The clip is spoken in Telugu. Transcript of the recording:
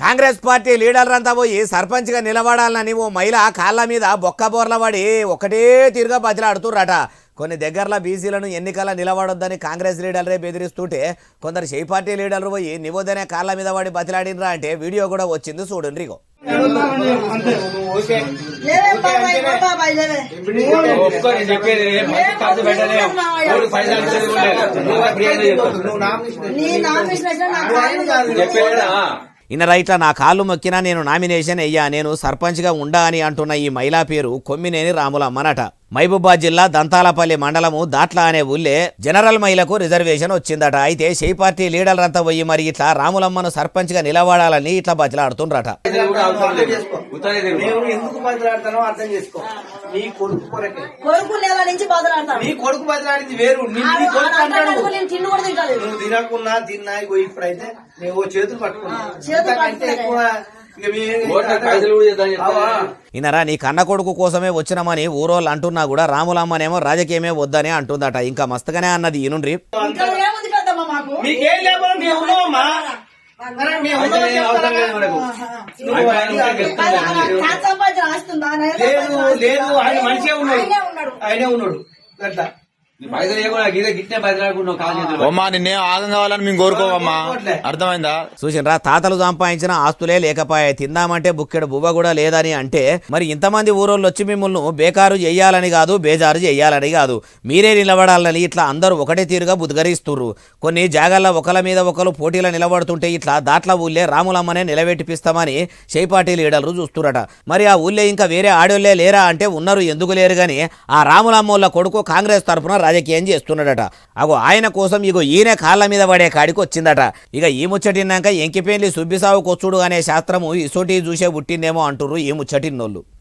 కాంగ్రెస్ పార్టీ లీడర్లంతా పోయి సర్పంచ్గా నిలబడాలని ఓ మహిళ కాళ్ళ మీద బొక్క బోర్ల పడి ఒకటే తీరుగా బతిలాడుతుర్రట. కొన్ని దగ్గరలో బీసీలను ఎన్నికల నిలబడొద్దని కాంగ్రెస్ లీడర్లే బెదిరిస్తుంటే కొందరు షై పార్టీ లీడర్లు పోయి నివోదనే కాళ్ళ మీద పడి బతిలాడినరా అంటే వీడియో కూడా వచ్చింది చూడండి చెప్పేది నీ ఇన్న రైట్ల నా కాళ్ళు మొక్కినా నేను నామినేషన్ అయ్యా నేను సర్పంచ్గా ఉండా అని అంటున్న ఈ మహిళా పేరు కొమ్మినేని రాములమ్మనట. మహబూబాద్ జిల్లా దంతాలపల్లి మండలము దాట్ల అనే ఊళ్ళే జనరల్ మహిళకు రిజర్వేషన్ వచ్చిందట. అయితే షై పార్టీ లీడర్లంతా పోయి మరి ఇట్లా రాములమ్మను సర్పంచ్గా నిలబడాలని ఇట్లా బతిలాడుతుండ్రట. అర్థం చేసుకో. నీ కొడుకు కొరకే కొడుకు నెల నుంచి బదులాడతాను నీ కొడుకు బదిలాడింది వేరు నేను తిండి కూడా తింటలేదు నువ్వు తినకున్నా తిన్నా ఇగో ఇప్పుడైతే నువ్వు చేతులు. ఎక్కువ? ఇనరా నీ కన్న కొడుకు కోసమే వచ్చినామని ఊరోళ్ళు అంటున్నా కూడా రాములమ్మనేమో రాజకీయమే వద్దని అంటుందట ఇంకా మస్తుగానే అన్నది పెద్దమ్మ మాకు లేదు లేదు. ఆయన మంచిగా ఉన్నాడు. ఆయనే ఉన్నాడు. ఆయనే ఉన్నాడు. అట్లా. అమ్మా నిన్నే ఆగం కావాలని మేము కోరుకోవమ్మా. అర్థమైందా? చూసినరా తాతలు సంపాదించిన ఆస్తులే లేకపాయే. తిందామంటే బుక్కెడు బువ్వ కూడా లేదని అంటే మరి ఇంతమంది ఊరోళ్ళు వచ్చి మిమ్మల్ని బేకారు చెయ్యాలని కాదు బేజారు చెయ్యాలని కాదు. మీరే నిలబడాలని ఇట్లా అందరూ ఒకటే తీరుగా బుద్గరిస్తుర్రు కొన్ని జాగాల్లో ఒకల మీద ఒకరు పోటీలో నిలబడుతుంటే ఇట్లా దాట్ల ఊళ్ళే రాములమ్మనే నిలబెట్టిపిస్తామని షైపాటి లీడర్లు చూస్తురట. మరి ఆ ఊళ్ళే ఇంకా వేరే ఆడోళ్ళే లేరా అంటే ఉన్నారు ఎందుకు లేరు గాని ఆ రాములమ్మోళ్ళ కొడుకు కాంగ్రెస్ తరఫున రాజకీయం చేస్తున్నాడట. అగో ఆయన కోసం ఇగో ఈయన కాళ్ళ మీద పడే కాడికి వచ్చిందట ఇక ఈ ముచ్చటిన్నాక ఎంకిపేంలి సుబ్బిసావు కొచ్చుడు అనే శాస్త్రము ఇసోటి చూసే పుట్టిందేమో అంటుర్రు ఈ ముచ్చటిన్నోళ్ళు.